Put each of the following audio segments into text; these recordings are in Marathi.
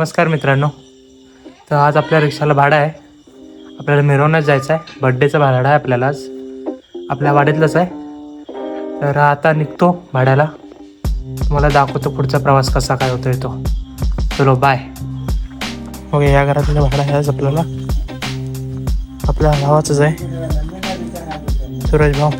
नमस्कार मित्रांनो. तर आज आपल्या रिक्षाला भाडं आहे. आपल्याला मिरवण्यात जायचं आहे. बड्डेचं भाडं आहे आपल्याला आज. आपल्या वाड्यातलंच आहे. तर आता निघतो भाड्याला. तुम्हाला दाखवतो पुढचा प्रवास कसा काय होतो येतो चलो बाय ओके या घरातलं भाडं आहे आपल्याला. आपल्या भावाचंच आहे. सूरज भाऊ.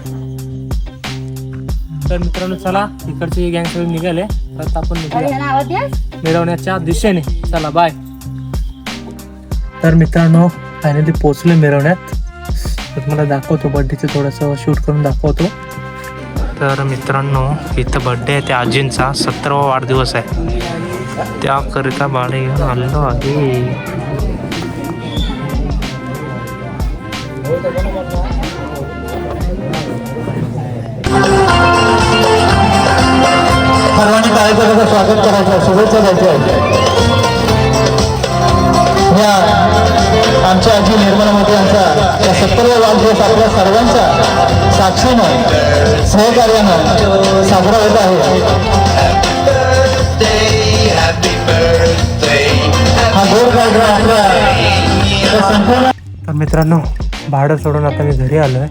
तर मित्रांनो चला इकडची गँग सगळी निघाले. तर आपण निघूया. मिरवण्याच्या दिशेने. चला बाय तर मित्रांनो फायनली पोचलो मिरवण्यात. तर तुम्हाला दाखवतो बड्डेचं थोडंसं शूट करून दाखवतो. तर मित्रांनो इथं बड्डे आहे त्या आजींचा. सत्तरावा वाढदिवस आहे. त्याकरिता बाळे घेऊन आलेलो आहे. कार्यक्रमाचं स्वागत करायचं शुभेच्छा द्यायच्या या आमच्या आजी निर्मला मोदी यांचा या सत्तरव्या वाढदिवस आपल्या सर्वांच्या साक्षीनं सहकार्यानं साजरा होत आहे. हा गोड कार्यक्रम आपल्या संपूर्ण तर मित्रांनो भाडं सोडून आता मी घरी आलो आहे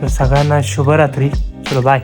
तर सगळ्यांना शुभरात्री. चलो बाय